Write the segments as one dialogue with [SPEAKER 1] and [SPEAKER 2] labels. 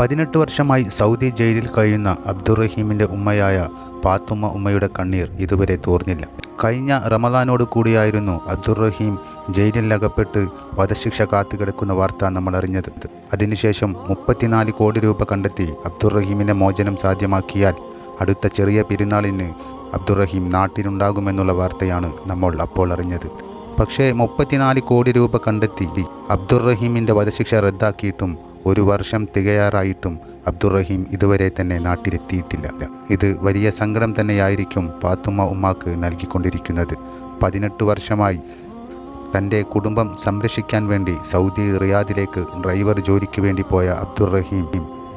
[SPEAKER 1] പതിനെട്ട് വർഷമായി സൗദി ജയിലിൽ കഴിയുന്ന അബ്ദുറഹീമിന്റെ ഉമ്മയായ പാത്തുമ്മ ഉമ്മയുടെ കണ്ണീർ ഇതുവരെ തോർന്നില്ല. കഴിഞ്ഞ റമദാനോട് കൂടിയായിരുന്നു അബ്ദുറഹീം ജയിലിലകപ്പെട്ട് വധശിക്ഷ കാത്തുകിടക്കുന്ന വാർത്ത നമ്മൾ അറിഞ്ഞത്. അതിനുശേഷം മുപ്പത്തിനാല് കോടി രൂപ കണ്ടെത്തി അബ്ദുറഹീമിന്റെ മോചനം സാധ്യമാക്കിയാൽ അടുത്ത ചെറിയ പെരുന്നാളിന് അബ്ദുറഹീം നാട്ടിലുണ്ടാകുമെന്നുള്ള വാർത്തയാണ് നമ്മൾ അപ്പോൾ അറിഞ്ഞത്. പക്ഷേ മുപ്പത്തിനാല് കോടി രൂപ കണ്ടെത്തി അബ്ദുറഹീമിന്റെ വധശിക്ഷ റദ്ദാക്കിയിട്ടും ഒരു വർഷം തികയാറായിട്ടും അബ്ദുറഹീം ഇതുവരെ തന്നെ നാട്ടിലെത്തിയിട്ടില്ല. ഇത് വലിയ സങ്കടം തന്നെയായിരിക്കും പാത്തുമ്മ ഉമ്മാക്ക് നൽകിക്കൊണ്ടിരിക്കുന്നത്. പതിനെട്ട് വർഷമായി തന്റെ കുടുംബം സംരക്ഷിക്കാൻ വേണ്ടി സൗദി റിയാദിലേക്ക് ഡ്രൈവർ ജോലിക്ക് വേണ്ടി പോയ അബ്ദുറഹീം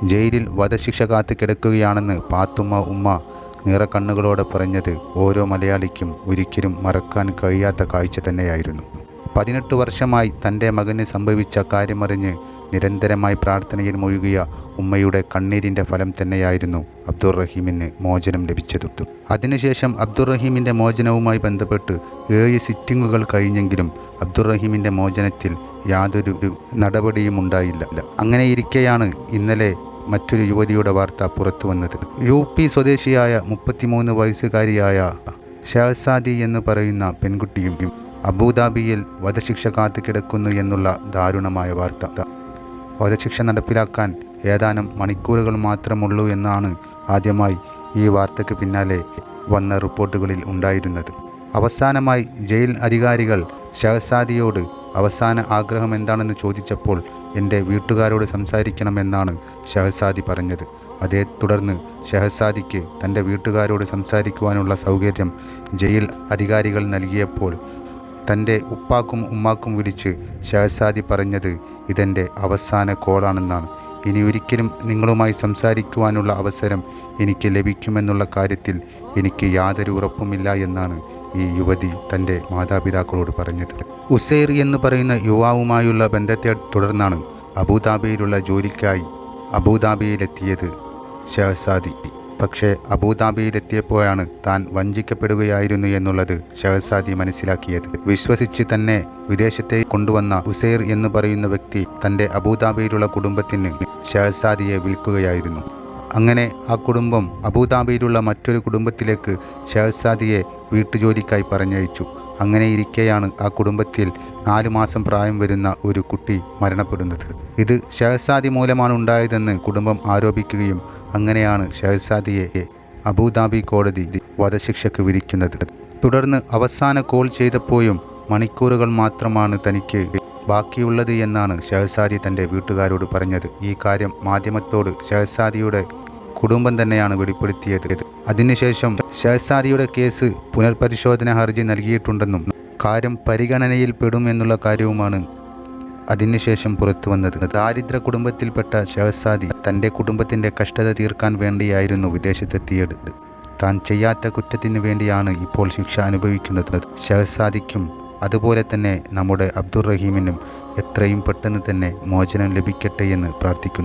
[SPEAKER 1] ജയിലിൽ വധശിക്ഷ കാത്ത് കിടക്കുകയാണെന്ന് പാത്തുമ്മ ഉമ്മ നിറക്കണ്ണുകളോടെ പറഞ്ഞത് ഓരോ മലയാളിക്കും ഒരിക്കലും മറക്കാൻ കഴിയാത്ത കാഴ്ച തന്നെയായിരുന്നു. പതിനെട്ട് വർഷമായി തന്റെ മകന് സംഭവിച്ച കാര്യമറിഞ്ഞ് നിരന്തരമായി പ്രാർത്ഥനയിൽ മുഴുകിയ ഉമ്മയുടെ കണ്ണീരിന്റെ ഫലം തന്നെയായിരുന്നു അബ്ദുറഹീമിന് മോചനം ലഭിച്ചത്. അതിനുശേഷം അബ്ദുറഹീമിന്റെ മോചനവുമായി ബന്ധപ്പെട്ട് ഏഴ് സിറ്റിങ്ങുകൾ കഴിഞ്ഞെങ്കിലും അബ്ദുറഹീമിന്റെ മോചനത്തിൽ യാതൊരു നടപടിയും ഉണ്ടായില്ല. അങ്ങനെ ഇരിക്കെയാണ് ഇന്നലെ മറ്റൊരു യുവതിയുടെ വാർത്ത പുറത്തു വന്നത്. യു പി സ്വദേശിയായ മുപ്പത്തിമൂന്ന് വയസ്സുകാരിയായ ഷഹസാദി എന്ന് പറയുന്ന പെൺകുട്ടിയും അബുദാബിയിൽ വധശിക്ഷ കാത്തു കിടക്കുന്നു എന്നുള്ള ദാരുണമായ വാർത്ത. വധശിക്ഷ നടപ്പിലാക്കാൻ ഏതാനും മണിക്കൂറുകൾ മാത്രമുള്ളൂ എന്നാണ് ആദ്യമായി ഈ വാർത്തയ്ക്ക് പിന്നാലെ വന്ന റിപ്പോർട്ടുകളിൽ ഉണ്ടായിരുന്നത്. അവസാനമായി ജയിൽ അധികാരികൾ ഷഹസാദിയോട് അവസാന ആഗ്രഹം എന്താണെന്ന് ചോദിച്ചപ്പോൾ എന്റെ വീട്ടുകാരോട് സംസാരിക്കണമെന്നാണ് ഷഹസാദി പറഞ്ഞത്. അതേ തുടർന്ന് ഷഹസാദിക്ക് തന്റെ വീട്ടുകാരോട് സംസാരിക്കുവാനുള്ള സൗകര്യം ജയിൽ അധികാരികൾ നൽകിയപ്പോൾ തന്റെ ഉപ്പാക്കും ഉമ്മാക്കും വിളിച്ച് ഷഹസാദി പറഞ്ഞത് ഇതെന്റെ അവസാന കോളാണെന്നാണ്. ഇനി ഒരിക്കലും നിങ്ങളുമായി സംസാരിക്കുവാനുള്ള അവസരം എനിക്ക് ലഭിക്കുമെന്നുള്ള കാര്യത്തിൽ എനിക്ക് യാതൊരു ഉറപ്പുമില്ല എന്നാണ് ഈ യുവതി തന്റെ മാതാപിതാക്കളോട് പറഞ്ഞത്. ഉസൈർ എന്ന് പറയുന്ന യുവാവുമായുള്ള ബന്ധത്തെ തുടർന്നാണ് അബുദാബിയിലുള്ള ജോലിക്കായി അബുദാബിയിലെത്തിയത് ഷഹസാദി പക്ഷേ അബുദാബിയിലെത്തിയപ്പോഴാണ് താൻ വഞ്ചിക്കപ്പെടുകയായിരുന്നു എന്നുള്ളത് ഷഹസാദി മനസ്സിലാക്കിയത്. വിശ്വസിച്ച് തന്നെ വിദേശത്തെ കൊണ്ടുവന്ന ഉസൈർ എന്ന് പറയുന്ന വ്യക്തി തന്റെ അബുദാബിയിലുള്ള കുടുംബത്തിന് ഷഹസാദിയെ വിൽക്കുകയായിരുന്നു. അങ്ങനെ ആ കുടുംബം അബുദാബിയിലുള്ള മറ്റൊരു കുടുംബത്തിലേക്ക് ഷഹസാദിയെ വീട്ടുജോലിക്കായി പറഞ്ഞയച്ചു. അങ്ങനെ ഇരിക്കെയാണ് ആ കുടുംബത്തിൽ നാലു മാസം പ്രായം വരുന്ന ഒരു കുട്ടി മരണപ്പെടുന്നത്. ഇത് ഷഹസാദി മൂലമാണ് ഉണ്ടായതെന്ന് കുടുംബം ആരോപിക്കുകയും അങ്ങനെയാണ് ഷഹസാദിയെ അബുദാബി കോടതി വധശിക്ഷയ്ക്ക് വിധിക്കുന്നത്. തുടർന്ന് അവസാന കോൾ ചെയ്തപ്പോഴും മണിക്കൂറുകൾ മാത്രമാണ് തനിക്ക് ബാക്കിയുള്ളത് എന്നാണ് ഷഹസാദി തന്റെ വീട്ടുകാരോട് പറഞ്ഞത്. ഈ കാര്യം മാധ്യമത്തോട് ഷഹസാദിയുടെ കുടുംബം തന്നെയാണ് വെളിപ്പെടുത്തിയത്. അതിനുശേഷം ഷഹസാദിയുടെ കേസ് പുനർപരിശോധന ഹർജി നൽകിയിട്ടുണ്ടെന്നും കാര്യം പരിഗണനയിൽ പെടും എന്നുള്ള കാര്യവുമാണ് അതിനുശേഷം പുറത്തു വന്നത്. ദാരിദ്ര്യ കുടുംബത്തിൽപ്പെട്ട ഷഹസാദി തന്റെ കുടുംബത്തിന്റെ കഷ്ടത തീർക്കാൻ വേണ്ടിയായിരുന്നു വിദേശത്തെത്തിയത്. താൻ ചെയ്യാത്ത കുറ്റത്തിന് വേണ്ടിയാണ് ഇപ്പോൾ ശിക്ഷ അനുഭവിക്കുന്നത്. ഷഹസാദിക്കും അതുപോലെ തന്നെ നമ്മുടെ അബ്ദുറഹീമിനും എത്രയും പെട്ടെന്ന് തന്നെ മോചനം ലഭിക്കട്ടെ എന്ന് പ്രാർത്ഥിക്കുന്നു.